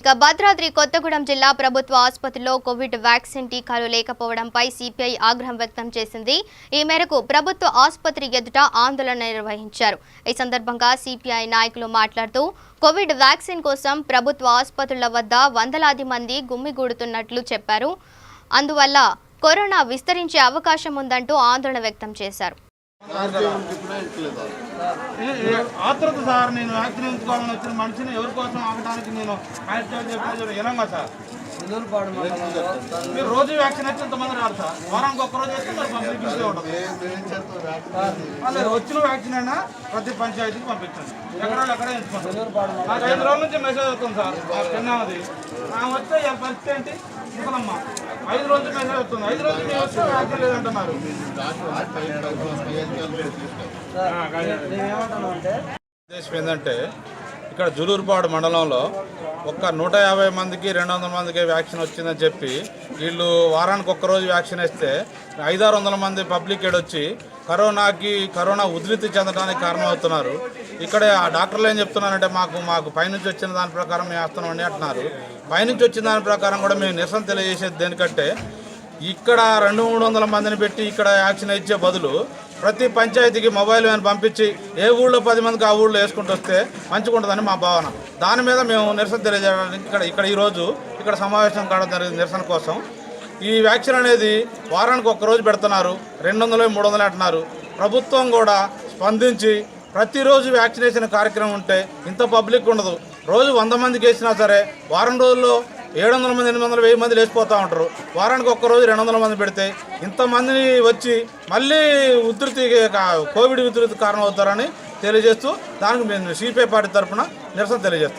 ఇక భద్రాద్రి కొత్తగూడెం జిల్లా ప్రభుత్వ ఆసుపత్రిలో కోవిడ్ వ్యాక్సిన్ టీకాలు లేకపోవడంపై సిపిఐ ఆగ్రహం వ్యక్తం చేసింది. ఈ మేరకు ప్రభుత్వ ఆసుపత్రి ఎదుట ఆందోళన నిర్వహించారు. ఈ సందర్భంగా సిపిఐ నాయకులు మాట్లాడుతూ కోవిడ్ వ్యాక్సిన్ కోసం ప్రభుత్వ ఆసుపత్రుల వద్ద వందలాది మంది గుమ్మిగూడుతున్నట్లు చెప్పారు. అందువల్ల కరోనా విస్తరించే అవకాశం ఉందంటూ ఆందోళన వ్యక్తం చేశారు. ఆతృత సార్ నేను వ్యాక్సిన్ ఎంచుకోవాలని వచ్చిన మనిషిని ఎవరి కోసం ఆగడానికి నేను ఆయన చెప్పిన వినంగా సార్. మీరు రోజు వ్యాక్సిన్ వచ్చి ఇంతమంది రాదు సార్. వారానికి ఒక్క రోజు వచ్చి పంపించే ఉంటుంది వచ్చిన వ్యాక్సిన్ అయినా ప్రతి పంచాయతీకి పంపించండి. ఎక్కడ వాళ్ళు ఎక్కడ నాకు ఐదు రోజుల నుంచి మెసేజ్ వస్తుంది సార్. చిన్నది. ఆమె వస్తే పరిస్థితి ఏంటి? ఇవ్వదమ్మా ఐదు రోజులు మెసేజ్ వస్తుంది ఐదు రోజులు మేము వస్తే వ్యాక్సిన్ లేదంటున్నారు. ఉద్దేశం ఏంటంటే ఇక్కడ జులూరుపాడు మండలంలో ఒక్క నూట యాభై మందికి రెండు వందల మందికి వ్యాక్సిన్ వచ్చిందని చెప్పి వీళ్ళు వారానికి ఒక్క రోజు వ్యాక్సిన్ వేస్తే ఐదారు వందల మంది పబ్లిక్ వచ్చి కరోనాకి కరోనా ఉధృతి చెందడానికి కారణమవుతున్నారు. ఇక్కడ ఆ డాక్టర్లు ఏం చెప్తున్నారంటే మాకు మాకు పైనుంచి వచ్చిన దాని ప్రకారం మేము వేస్తున్నామని అంటున్నారు. పైనుంచి వచ్చిన దాని ప్రకారం కూడా మేము నిరసన తెలియజేసేది దేనికంటే ఇక్కడ రెండు మూడు వందల మందిని పెట్టి ఇక్కడ యాక్షన్ ఇచ్చే బదులు ప్రతి పంచాయతీకి మొబైల్ వ్యాన్ పంపించి ఏ ఊళ్ళో పది మందికి ఆ ఊళ్ళో వేసుకుంటూ వస్తే మంచిగుంటుందని మా భావన. దాని మీద మేము నిరసన తెలియజేయడానికి ఇక్కడ ఇక్కడ ఈరోజు ఇక్కడ సమావేశం కావడం జరిగింది నిరసన కోసం. ఈ వ్యాక్సిన్ అనేది వారానికి ఒక్క రోజు పెడుతున్నారు రెండు వందలు మూడు వందలు అంటున్నారు. ప్రభుత్వం కూడా స్పందించి ప్రతిరోజు వ్యాక్సినేషన్ కార్యక్రమం ఉంటే ఇంత పబ్లిక్ ఉండదు. రోజు వంద మందికి వేసినా సరే వారం రోజుల్లో ఏడు వందల మంది ఎనిమిది వందల వెయ్యి మంది లేచిపోతూ ఉంటారు. వారానికి ఒక్క రోజు రెండు వందల మంది పెడితే ఇంతమందిని వచ్చి మళ్ళీ ఉధృతి కోవిడ్ ఉధృతి కారణం అవుతారని తెలియజేస్తూ దానికి మేము సిపిఐ పార్టీ తరఫున నిరసన తెలియజేస్తాం.